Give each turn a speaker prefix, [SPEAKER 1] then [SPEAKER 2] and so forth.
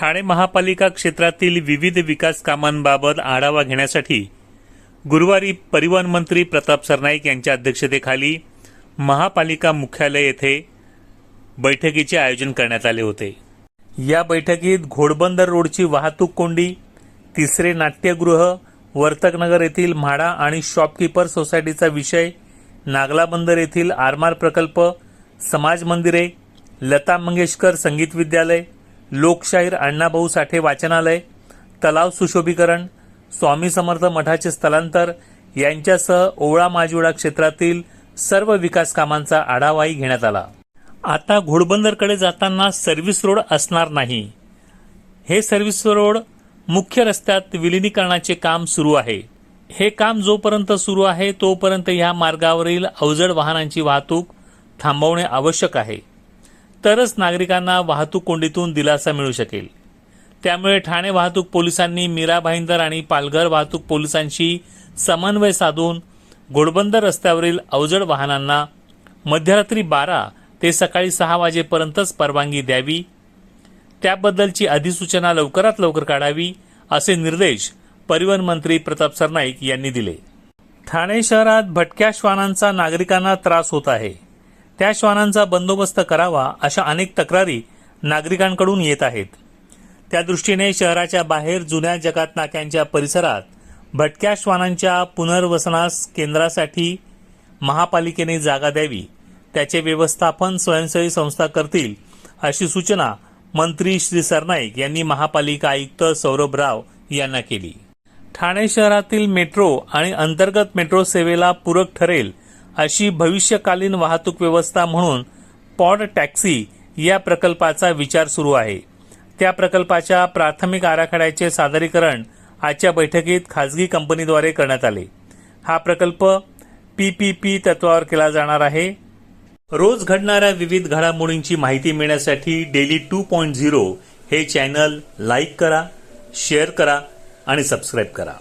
[SPEAKER 1] ठाणे महापालिका क्षेत्रातील विविध विकास कामांबाबत आढावा घेण्यासाठी गुरुवारी परिवहन मंत्री प्रताप सरनाईक यांच्या अध्यक्षतेखाली महापालिका मुख्यालय येथे बैठकीचे आयोजन करण्यात आले होते. या बैठकीत घोडबंदर रोडची वाहतूक कोंडी तिसरे नाट्यगृह वर्तकनगर येथील म्हाडा आणि शॉपकीपर सोसायटीचा विषय नागलाबंदर येथील आरमार प्रकल्प समाज मंदिरे लता मंगेशकर संगीत विद्यालय लोकशाहीर अण्णाभाऊ साठे वाचनालय तलाव सुशोभीकरण स्वामी समर्थ मठाचे स्थलांतर यांच्यासह ओवळा माजिवडा क्षेत्रातील सर्व विकास कामांचा आढावाही घेण्यात आला. आता घोडबंदरकडे जाताना सर्व्हिस रोड असणार नाही. हे सर्व्हिस रोड मुख्य रस्त्यात विलिनीकरणाचे काम सुरू आहे. हे काम जोपर्यंत सुरू आहे तोपर्यंत या मार्गावरील अवजड वाहनांची वाहतूक थांबवणे आवश्यक आहे. तरच नागरिकांना वाहतूक कोंडीतून दिलासा मिळू शकेल. त्यामुळे ठाणे वाहतूक पोलिसांनी मीरा भाईंदर आणि पालघर वाहतूक पोलिसांशी समन्वय साधून घोडबंदर रस्त्यावरील अवजड वाहनांना मध्यरात्री बारा ते सकाळी सहा वाजेपर्यंतच परवानगी द्यावी. त्याबद्दलची अधिसूचना लवकरात लवकर काढावी असे निर्देश परिवहन मंत्री प्रताप सरनाईक यांनी दिले. ठाणे शहरात भटक्या श्वानांचा नागरिकांना त्रास होत आहे. त्या श्वानांचा बंदोबस्त करावा अशा अनेक तक्रारी नागरिकांकडून येत आहेत. त्या दृष्टीने शहराच्या बाहेर जुन्या जगात नाक्यांच्या परिसरात भटक्या श्वानांच्या पुनर्वसनास केंद्रासाठी महापालिकेने जागा द्यावी त्याचे व्यवस्थापन स्वयंसेवी संस्था करतील अशी सूचना मंत्री श्री सरनाईक यांनी महापालिका आयुक्त सौरभ राव यांना केली. ठाणे शहरातील मेट्रो आणि अंतर्गत मेट्रो सेवेला पूरक ठरेल अशी भविष्यकालीन वाहतूक व्यवस्था म्हणून पॉड टॅक्सी या प्रकल्पाचा विचार सुरू आहे. त्या प्रकल्पाच्या प्राथमिक आराखड्याचे सादरीकरण आजच्या बैठकीत खाजगी कंपनीद्वारे करण्यात आले. हा प्रकल्प पी पी पी तत्वावर केला जाणार आहे. रोज घडणाऱ्या विविध घडामोडींची माहिती मिळण्यासाठी डेली टू पॉईंट झिरो हे चॅनल लाईक करा शेअर करा आणि सबस्क्राईब करा.